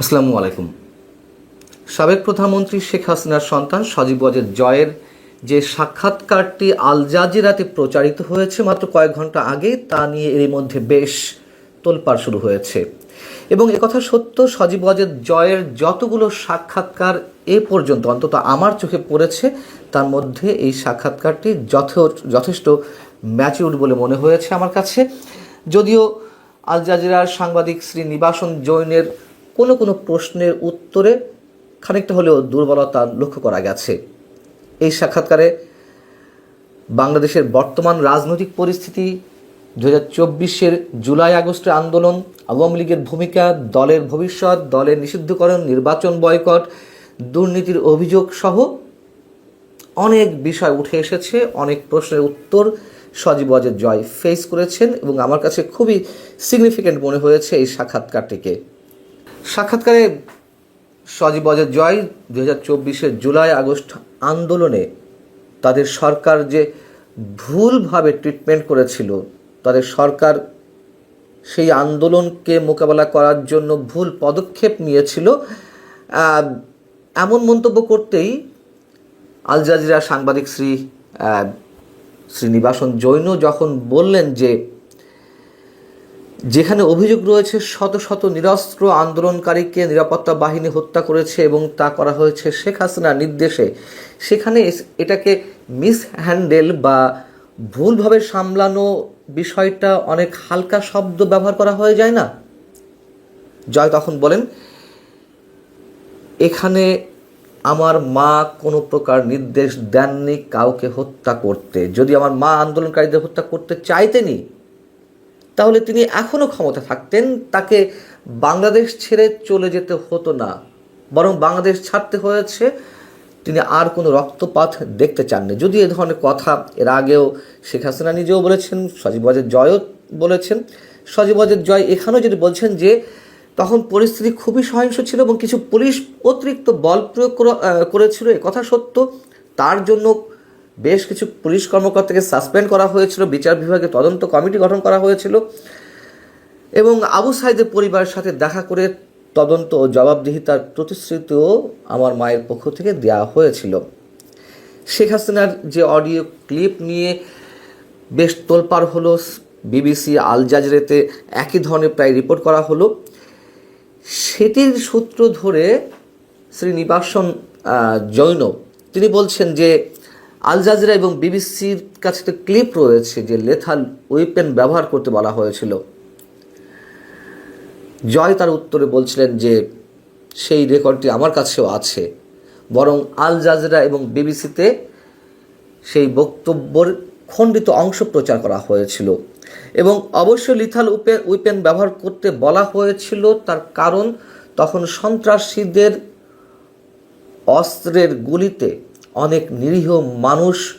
আসসালামু আলাইকুম। সাবেক প্রধানমন্ত্রী শেখ হাসিনার সন্তান সজীব ওয়াজেদ জয়ের যে সাক্ষাৎকারটি আল জাজিরাতে প্রচারিত হয়েছে মাত্র কয়েক ঘণ্টা আগে, তা নিয়ে এর মধ্যে বেশ তোলপাড় শুরু হয়েছে। এবং একথা সত্য, সজীব ওয়াজেদ জয়ের যতগুলো সাক্ষাৎকার এ পর্যন্ত, অন্তত আমার চোখে পড়েছে, তার মধ্যে এই সাক্ষাৎকারটি যথে- যথেষ্ট ম্যাচিউর বলে মনে হয়েছে আমার কাছে। যদিও আল জাজিরার সাংবাদিক শ্রী নিবাসন জৈনের কোনো কোনো প্রশ্নের উত্তরে খানিকটা হলেও দুর্বলতা লক্ষ্য করা গেছে। এই সাক্ষাৎকারে বাংলাদেশের বর্তমান রাজনৈতিক পরিস্থিতি দু হাজার জুলাই আগস্টের আন্দোলন, আওয়ামী লীগের ভূমিকা, দলের ভবিষ্যৎ, দলের নিষিদ্ধকরণ, নির্বাচন বয়কট, দুর্নীতির অভিযোগ সহ অনেক বিষয় উঠে এসেছে, অনেক প্রশ্নের উত্তর সজীব জয় ফেস করেছেন এবং আমার কাছে খুবই সিগনিফিক্যান্ট মনে হয়েছে এই সাক্ষাৎকারটিকে। সাক্ষাৎকারে সজীব অজয় জয় দু হাজার জুলাই আগস্ট আন্দোলনে তাদের সরকার যে ভুলভাবে ট্রিটমেন্ট করেছিল, তাদের সরকার সেই আন্দোলনকে মোকাবেলা করার জন্য ভুল পদক্ষেপ নিয়েছিল। এমন মন্তব্য করতেই আল জাজিরা সাংবাদিক শ্রী শ্রীনিবাসন জৈন যখন বললেন যে যেখানে অভিযোগ রয়েছে, শত শত নিরস্ত্র আন্দোলনকারীকে নিরাপত্তা বাহিনী হত্যা করেছে এবং তা করা হয়েছে শেখ হাসিনার নির্দেশে। সেখানে এটাকে মিস হ্যান্ডেল বা ভুলভাবে সামলানো বিষয়টা অনেক হালকা শব্দ ব্যবহার করা হয়ে যায় না? জয় তখন বলেন, এখানে আমার মা কোনো প্রকার নির্দেশ দেননি কাউকে হত্যা করতে। যদি আমার মা আন্দোলনকারীদের হত্যা করতে চাইতেনি তাহলে তিনি এখনও ক্ষমতা থাকতেন, তাকে বাংলাদেশ ছেড়ে চলে যেতে হতো না, বরং বাংলাদেশ ছাড়তে হয়েছে। তিনি আর কোনো রক্তপাত দেখতে চাননি। যদি এ ধরনের কথা এর আগেও শেখ হাসিনা নিজেও বলেছেন, সজীব ওয়াজেদ জয়ও বলেছেন। সজীব ওয়াজেদ জয় এখানেও যদি বলছেন যে, তখন পরিস্থিতি খুবই সহিংস ছিল এবং কিছু পুলিশ অতিরিক্ত বল প্রয়োগ করেছিল, এ কথা সত্য। তার জন্য বেশ কিছু পুলিশ কর্মকর্তাকে সাসপেন্ড করা হয়েছিল, বিচার বিভাগে তদন্ত কমিটি গঠন করা হয়েছিল, এবং আবু সাইদের পরিবারের সাথে দেখা করে তদন্ত ও জবাবদিহিতার প্রতিশ্রুতিও আমার মায়ের পক্ষ থেকে দেওয়া হয়েছিল। শেখ হাসিনার যে অডিও ক্লিপ নিয়ে বেশ তোলপাড় হলো, বিবিসি, আল জাজরেতে একই ধরনের প্রায় রিপোর্ট করা হলো। সেটির সূত্র ধরে শ্রী নিবাসন জৈন, তিনি বলছেন যে আল জাজিরা এবং বিবিসির কাছে তো ক্লিপ রয়েছে যে লেথাল ওয়েপেন ব্যবহার করতে বলা হয়েছিল। জয় তার উত্তরে বলছিলেন যে, সেই রেকর্ডটি আমার কাছেও আছে। বরং আল জাজরা এবং বিবিসিতে সেই বক্তব্যের খণ্ডিত অংশ প্রচার করা হয়েছিল। এবং অবশ্যই লিথাল উইপেন ব্যবহার করতে বলা হয়েছিল তার কারণ, তখন সন্ত্রাসীদের অস্ত্রের গুলিতে অনেক নিরীহ মানুষ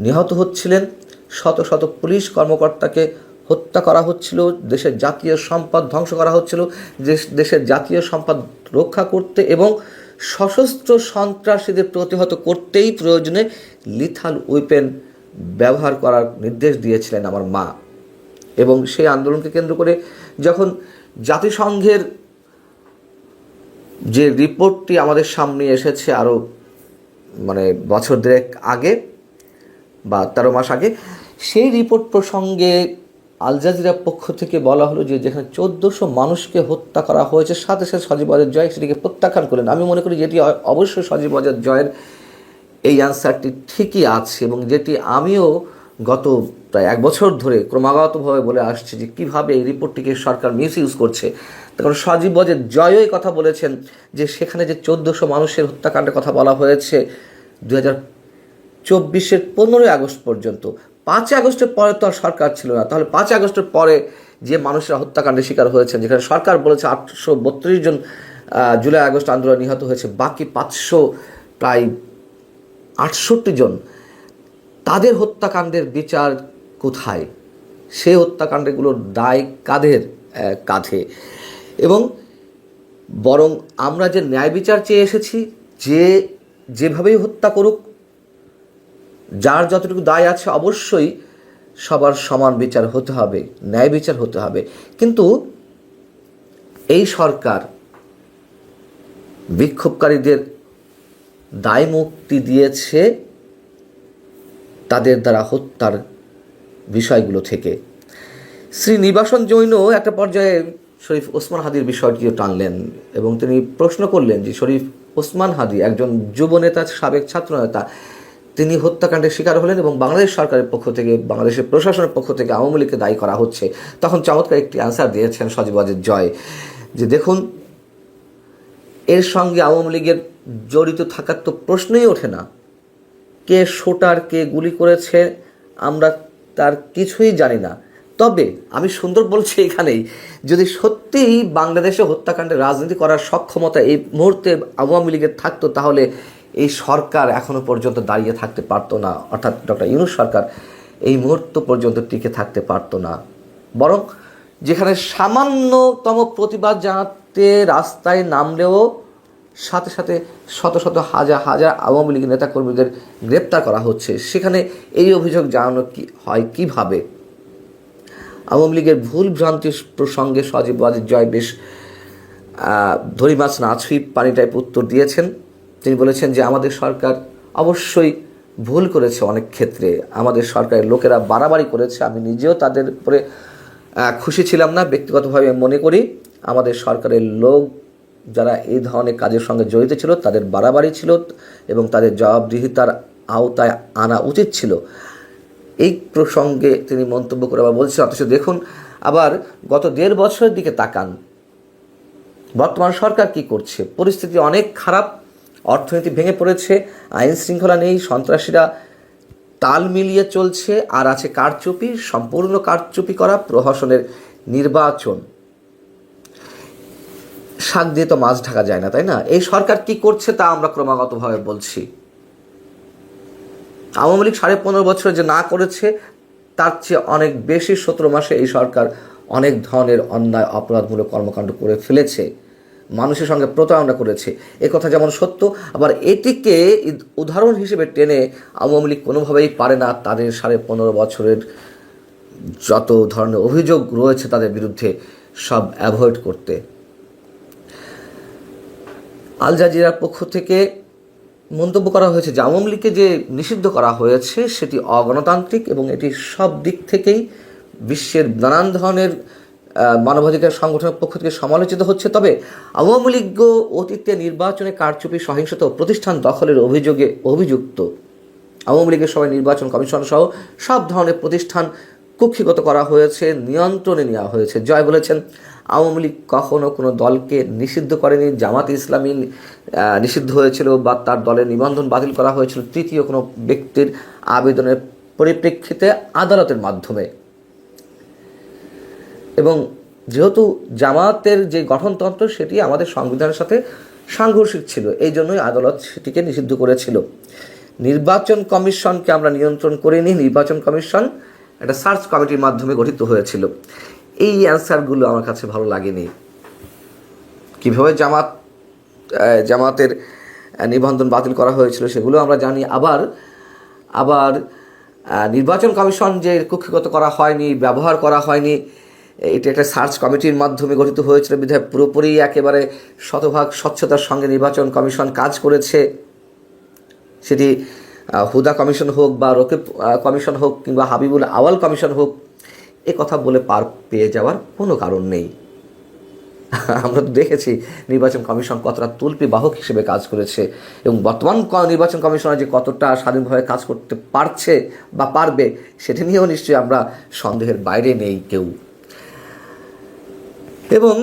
নিহত হচ্ছিলেন। শত শত পুলিশ কর্মকর্তাকে হত্যা করা হচ্ছিল, দেশের জাতীয় সম্পদ ধ্বংস করা হচ্ছিল দেশ- দেশের জাতীয় সম্পদ রক্ষা করতে এবং সশস্ত্র সন্ত্রাসীদের প্রতিহত করতেই প্রয়োজনে লিথাল উইপেন ব্যবহার করার নির্দেশ দিয়েছিলেন আমার মা। এবং সেই আন্দোলনকে কেন্দ্র করে যখন জাতিসংঘের যে রিপোর্টটি আমাদের সামনে এসেছে, আরও মানে বছর দেড়েক আগে বা তেরো মাস আগে, সেই রিপোর্ট প্রসঙ্গে আল জাজিরার পক্ষ থেকে বলা হলো যে যেখানে চোদ্দোশো মানুষকে হত্যা করা হয়েছে, সাথে সাথে সজীব অজয় জয় সেটিকে প্রত্যাখ্যান করলেন। আমি মনে করি যেটি অবশ্যই সজীব অজয় জয়ের এই অ্যান্সারটি ঠিকই আছে এবং যেটি আমিও গত প্রায় এক বছর ধরে ক্রমাগতভাবে বলে আসছি যে কীভাবে এই রিপোর্টটিকে সরকার মিস ইউজ করছে। তখন সজীব জয়ও এই কথা বলেছেন যে সেখানে যে চোদ্দোশো মানুষের হত্যাকাণ্ডের কথা বলা হয়েছে দু হাজার চব্বিশের পনেরোই আগস্ট পর্যন্ত। পাঁচই আগস্টের পরে তো আর সরকার ছিল না। তাহলে পাঁচ আগস্টের পরে যে মানুষরা হত্যাকাণ্ডের শিকার হয়েছেন, যেখানে সরকার বলেছে আটশো বত্রিশ জন জুলাই আগস্ট আন্দোলনে নিহত হয়েছে, বাকি পাঁচশো প্রায় আটষট্টি জন। তাদের হত্যাকাণ্ডের বিচার কোথায়? সেই হত্যাকাণ্ডগুলোর দায় কাদের কাঁধে? এবং বরং আমরা যে ন্যায় বিচার চেয়ে এসেছি, যে যেভাবেই হত্যা করুক, যার যতটুকু দায় আছে অবশ্যই সবার সমান বিচার হতে হবে, ন্যায় বিচার হতে হবে। কিন্তু এই সরকার বিক্ষোভকারীদের দায় মুক্তি দিয়েছে তাদের দ্বারা হত্যার বিষয়গুলো থেকে। শ্রী নিবাসন জৈনও একটা পর্যায়ে শরীফ ওসমান হাদির বিষয়টিও টানলেন এবং তিনি প্রশ্ন করলেন যে শরীফ ওসমান হাদি একজন যুব নেতা সাবেক ছাত্র নেতা তিনি হত্যাকাণ্ডের শিকার হলেন এবং বাংলাদেশ সরকারের পক্ষ থেকে, বাংলাদেশের প্রশাসনের পক্ষ থেকে আওয়ামী লীগকে দায়ী করা হচ্ছে। তখন চমৎকার একটি অ্যান্সার দিয়েছেন সজীব ওয়াজেদ জয় যে দেখুন, এর সঙ্গে আওয়ামী লীগের জড়িত থাকার তো প্রশ্নই ওঠে না। কে শোটার, কে গুলি করেছে, আমরা তার কিছুই জানি না। তবে আমি সুন্দর বলছি এখানেই, যদি সত্যিই বাংলাদেশে হত্যাকাণ্ডে রাজনীতি করার সক্ষমতা এই মুহূর্তে আওয়ামী লীগের থাকতো, তাহলে এই সরকার এখনও পর্যন্ত দাঁড়িয়ে থাকতে পারতো না, অর্থাৎ ডক্টর ইউনুস সরকার এই মুহূর্ত পর্যন্ত টিকে থাকতে পারতো না। বরং যেখানে সামান্যতম প্রতিবাদ জানাতে রাস্তায় নামলেও সাথে সাথে শত শত হাজার হাজার আওয়ামী লীগের নেতাকর্মীদের গ্রেপ্তার করা হচ্ছে, সেখানে এই অভিযোগ জানানো কি হয়, কীভাবে? আওয়ামী লীগের ভুল ভ্রান্তির প্রসঙ্গে সজীব ওয়াজিদ জয় বেশ ধরি মাছ না ছুঁই পানি টাইপ উত্তর দিয়েছেন। তিনি বলেছেন যে, আমাদের সরকার অবশ্যই ভুল করেছে অনেক ক্ষেত্রে। আমাদের সরকারের লোকেরা বাড়াবাড়ি করেছে। আমি নিজেও তাদের উপরে খুশি ছিলাম না। ব্যক্তিগতভাবে মনে করি, আমাদের সরকারের লোক যারা এই ধরনের কাজের সঙ্গে জড়িত ছিল, তাদের বাড়াবাড়ি ছিল এবং তাদের জবাবদিহিতার আওতায় আনা উচিত ছিল। এই প্রসঙ্গে তিনি মন্তব্য করে আবার বলছেন, অথচ দেখুন, আবার গত দেড় বছরের দিকে তাকান। বর্তমান সরকার কি করছে? পরিস্থিতি অনেক খারাপ, অর্থনীতি ভেঙে পড়েছে, আইন শৃঙ্খলা নেই, সন্ত্রাসীরা তাল মিলিয়ে চলছে, আর আছে কারচুপি, সম্পূর্ণ কারচুপি করা প্রহসনের নির্বাচন। শাক দিয়ে তো মাছ ঢাকা যায় না, তাই না? এই সরকার কি করছে তা আমরা ক্রমাগতভাবে বলছি। আওয়ামী লীগ সাড়ে পনেরো বছর যে না করেছে, তার চেয়ে অনেক বেশি সতেরো মাসে এই সরকার অনেক ধরনের অন্যায়, অপরাধমূলক কর্মকাণ্ড করে ফেলেছে। মানুষের সঙ্গে প্রতারণা করেছে। এ কথা যেমন সত্য, আবার এটিকে উদাহরণ হিসেবে টেনে আওয়ামী লীগ কোনোভাবেই পারে না। তাদের সাড়ে পনেরো বছরের যত ধরনের অভিযোগ রয়েছে, তাদের বিরুদ্ধে সব অ্যাভয়েড করতে। আল জাজিরার পক্ষ থেকে মন্তব্য করা হয়েছে যে আওয়ামী লীগকে যে নিষিদ্ধ করা হয়েছে সেটি অগণতান্ত্রিক এবং এটি সব দিক থেকেই বিশ্বের নানান ধরনের মানবাধিকার সংগঠনের পক্ষ থেকে সমালোচিত হচ্ছে। তবে আওয়ামী লীগ অতীতে নির্বাচনে কারচুপি, সহিংসতা প্রতিষ্ঠান দখলের অভিযোগে অভিযুক্ত আওয়ামী লীগের সবাই নির্বাচন কমিশন সহ সব ধরনের প্রতিষ্ঠান কুক্ষিগত করা হয়েছে, নিয়ন্ত্রণে নেওয়া হয়েছে। জয় বলেছেন আওয়ামী লীগ কখনও কোনো দলকে নিষিদ্ধ করেনি, জামাত ইসলামী নিষিদ্ধ হয়েছিল বা তার দলের নিবন্ধন বাতিল করা হয়েছিল। তৃতীয় কোনো ব্যক্তির আবেদনের পরিপ্রেক্ষিতে আদালতের মাধ্যমে। এবং যেহেতু জামাতের যে গঠনতন্ত্র, সেটি আমাদের সংবিধানের সাথে সাংঘর্ষিক ছিল, এই জন্যই আদালত সেটিকে নিষিদ্ধ করেছিল। নির্বাচন কমিশনকে আমরা নিয়ন্ত্রণ করিনি। নির্বাচন কমিশন একটা সার্চ কমিটির মাধ্যমে গঠিত হয়েছিল। এই অ্যান্সারগুলো আমার কাছে ভালো লাগেনি। কীভাবে জামাত জামাতের নিবন্ধন বাতিল করা হয়েছিল সেগুলো আমরা জানি। আবার আবার নির্বাচন কমিশন যে কক্ষিগত করা হয়নি, ব্যবহার করা হয়নি, এটি একটা সার্চ কমিটির মাধ্যমে গঠিত হয়েছিল। বিধায় পুরোপুরি একেবারে শতভাগ স্বচ্ছতার সঙ্গে নির্বাচন কমিশন কাজ করেছে। সেটি হুদা কমিশন হোক বা রকিব কমিশন হোক কিংবা হাবিবুল আওয়াল কমিশন হোক এ কথা বলে পার পেয়ে যাওয়ার কোনো কারণ নেই। আমরা তো দেখেছি নির্বাচন কমিশন কতটা তুলপি বাহক হিসেবে কাজ করেছে এবং বর্তমান নির্বাচন কমিশনার যে কতটা স্বাধীনভাবে কাজ করতে পারছে বা পারবে সেটা নিয়েও নিশ্চয়ই আমরা সন্দেহের বাইরে নেই কেউ। এবং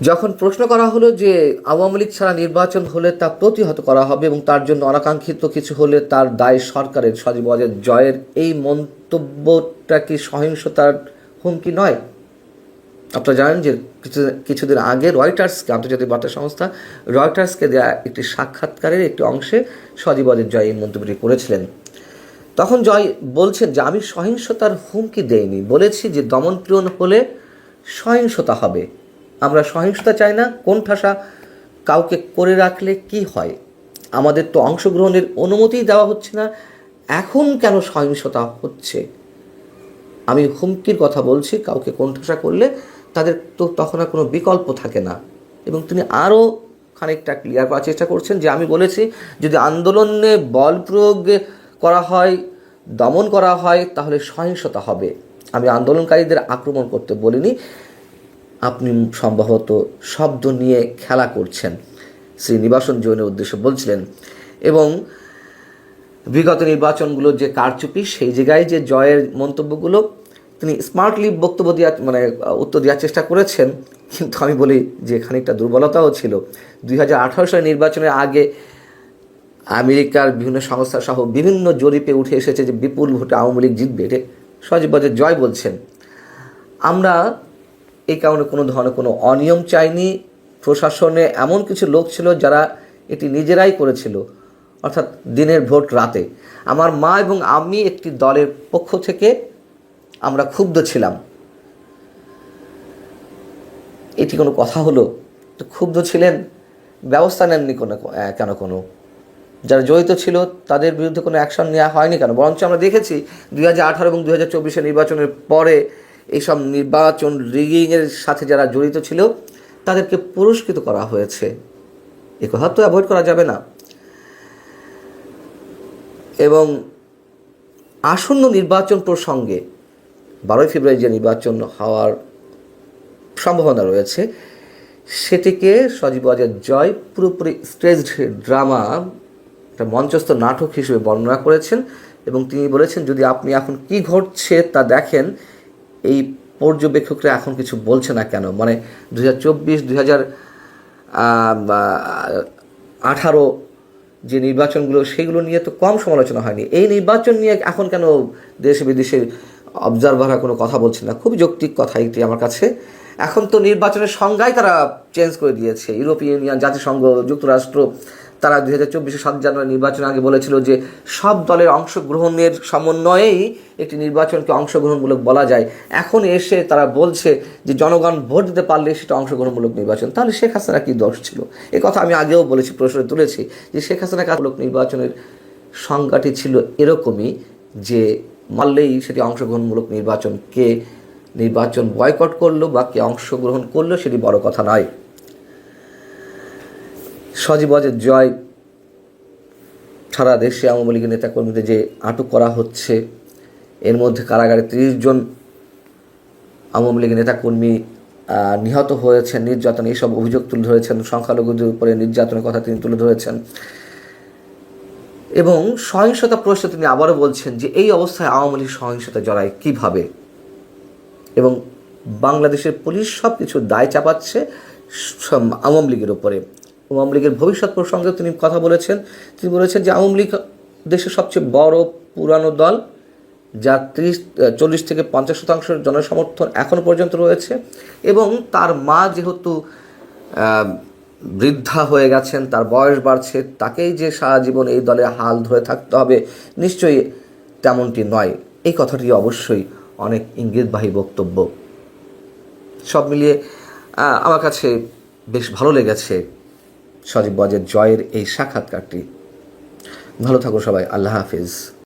যখন প্রশ্ন করা হলো যে আওয়ামী লীগ ছাড়া নির্বাচন হলে তা প্রতিহত করা হবে এবং তার জন্য অনাকাঙ্ক্ষিত কিছু হলে তার দায় সরকারের, সজীব ওয়াজেদ জয়ের, এই মন্তব্যটা কি সহিংসতার হুমকি নয়? আপনারা জানেন যে কিছু, কিছুদিন আগে রয়টার্সকে, আন্তর্জাতিক বার্তা সংস্থা রয়টার্সকে দেওয়া একটি সাক্ষাৎকারের একটি অংশে সজীব ওয়াজেদ জয় এই মন্তব্যটি করেছিলেন। তখন জয় বলছেন যে, আমি সহিংসতার হুমকি দেইনি। বলেছি যে দমনপীড়ন হলে সহিংসতা হবে। আমরা সহিংসতা চাই না, কোন ঠাসা কাউকে করে রাখলে কি হয়? আমাদের তো অংশগ্রহণের অনুমতিই দেওয়া হচ্ছে না, এখন কেন সহিংসতা হচ্ছে? আমি হুমকির কথা বলছি, কাউকে কোণঠাসা করলে তাদের তো তখন আর কোনো বিকল্প থাকে না। এবং তিনি আরও খানিকটা ক্লিয়ার করার চেষ্টা করছেন যে আমি বলেছি, যদি আন্দোলনে বল প্রয়োগ করা হয়, দমন করা হয়, তাহলে সহিংসতা হবে। আমি আন্দোলনকারীদের আক্রমণ করতে বলিনি আপনি সম্ভবত শব্দ নিয়ে খেলা করছেন। শ্রী নিবাসন জৈনের উদ্দেশ্যে বলছিলেন, এবং বিগত নির্বাচনগুলোর যে কারচুপি, সেই জায়গায় যে জয়ের মন্তব্যগুলো তিনি স্মার্টলি বক্তব্য দেওয়ার মানে উত্তর দেওয়ার চেষ্টা করেছেন, কিন্তু আমি বলি যে খানিকটা দুর্বলতাও ছিল। দুই হাজার আঠারো সালের নির্বাচনের আগে আমেরিকার বিভিন্ন সংস্থা সহ বিভিন্ন জরিপে উঠে এসেছে যে বিপুল ভোটে আওয়ামী লীগ জিতবে। এটা সজীব জয় বলছেন। আমরা এই কারণে কোনো ধরনের কোনো অনিয়ম চাইনি প্রশাসনে এমন কিছু লোক ছিল যারা এটি নিজেরাই করেছিল, অর্থাৎ দিনের ভোট রাতে। আমার মা এবং আমি একটি দলের পক্ষ থেকে আমরা ক্ষুব্ধ ছিলাম। এটি কোনো কথা হলো? তো ক্ষুব্ধ ছিলেন? ব্যবস্থা নেননি কোনো কেন কোনো? যারা জড়িত ছিল তাদের বিরুদ্ধে কোনো অ্যাকশন নেওয়া হয়নি কেন? বরঞ্চ আমরা দেখেছি দুই হাজার আঠারো এবং দুই হাজার চব্বিশের নির্বাচনের পরে এইসব নির্বাচন রিগিংয়ের সাথে যারা জড়িত ছিল, তাদেরকে পুরস্কৃত করা হয়েছে। এ কথা তো অ্যাভয়েড করা যাবে না। এবং আসন্ন নির্বাচন প্রসঙ্গে বারোই ফেব্রুয়ারি যে নির্বাচন হওয়ার সম্ভাবনা রয়েছে, সেটিকে সজীব ওয়াজের জয় পুরোপুরি স্টেজ ড্রামা একটা মঞ্চস্থ নাটক হিসেবে বর্ণনা করেছেন। এবং তিনি বলেছেন, যদি আপনি এখন কি ঘটছে তা দেখেন এই পর্যবেক্ষকরা এখন কিছু বলছে না কেন? মানে দু হাজার চব্বিশ, দুই হাজার আঠারো যে নির্বাচনগুলো, সেগুলো নিয়ে তো কম সমালোচনা হয়নি। এই নির্বাচন নিয়ে এখন কেন দেশে বিদেশের অবজারভাররা কোনো কথা বলছে না? খুবই যৌক্তিক কথা এটি আমার কাছে। এখন তো নির্বাচনের সংজ্ঞাই তারা চেঞ্জ করে দিয়েছে। ইউরোপীয় ইউনিয়ন, জাতিসংঘ, যুক্তরাষ্ট্র তারা দুই হাজার চব্বিশে সাত জানুয়ারি নির্বাচন আগে বলেছিল যে সব দলের অংশগ্রহণের সমন্বয়েই একটি নির্বাচনকে অংশগ্রহণমূলক বলা যায়। এখন এসে তারা বলছে যে জনগণ ভোট দিতে পারলে সেটা অংশগ্রহণমূলক নির্বাচন। তাহলে শেখ হাসিনা কি দোষ ছিল? এ কথা আমি আগেও বলেছি, প্রশ্ন তুলেছি যে শেখ হাসিনা কামূলক নির্বাচনের সংজ্ঞাটি ছিল এরকমই যে মারলেই সেটি অংশগ্রহণমূলক নির্বাচন। কে নির্বাচন বয়কট করল বা কে অংশগ্রহণ করল সেটি বড় কথা নয়। সজীব ওয়াজেদ জয় সারা দেশে আওয়ামী লীগের নেতাকর্মীদের যে আটক করা হচ্ছে, এর মধ্যে কারাগারে তিরিশ জন আওয়ামী লীগের নেতাকর্মী নিহত হয়েছেন, নির্যাতন এইসব অভিযোগ তুলে ধরেছেন, সংখ্যালঘুদের উপরে নির্যাতনের কথা তিনি তুলে ধরেছেন। এবং সহিংসতা প্রশ্নে তিনি আবারও বলছেন যে এই অবস্থায় আওয়ামী লীগ সহিংসতা জড়ায় কীভাবে? এবং বাংলাদেশের পুলিশ সব কিছু দায় চাপাচ্ছে আওয়ামী লীগের উপরে। আওয়ামী লীগের ভবিষ্যৎ প্রসঙ্গে তিনি কথা বলেছেন। তিনি বলেছেন যে আওয়ামী লীগ দেশের সবচেয়ে বড় পুরানো দল, যা ত্রিশ, চল্লিশ থেকে পঞ্চাশ শতাংশ জনসমর্থন এখনও পর্যন্ত রয়েছে এবং তার মা যেহেতু বৃদ্ধা হয়ে গেছেন, তার বয়স বাড়ছে, তাকেই যে সারা জীবন এই দলে হাল ধরে থাকতে হবে, নিশ্চয়ই তেমনটি নয়। এই কথাটি অবশ্যই অনেক ইঙ্গিতবাহী বক্তব্য। সব মিলিয়ে আমার কাছে বেশ ভালো লেগেছে সজীব বজের জয়ের এই সাক্ষাৎকারটি। ভালো থাকো সবাই আল্লাহ হাফিজ।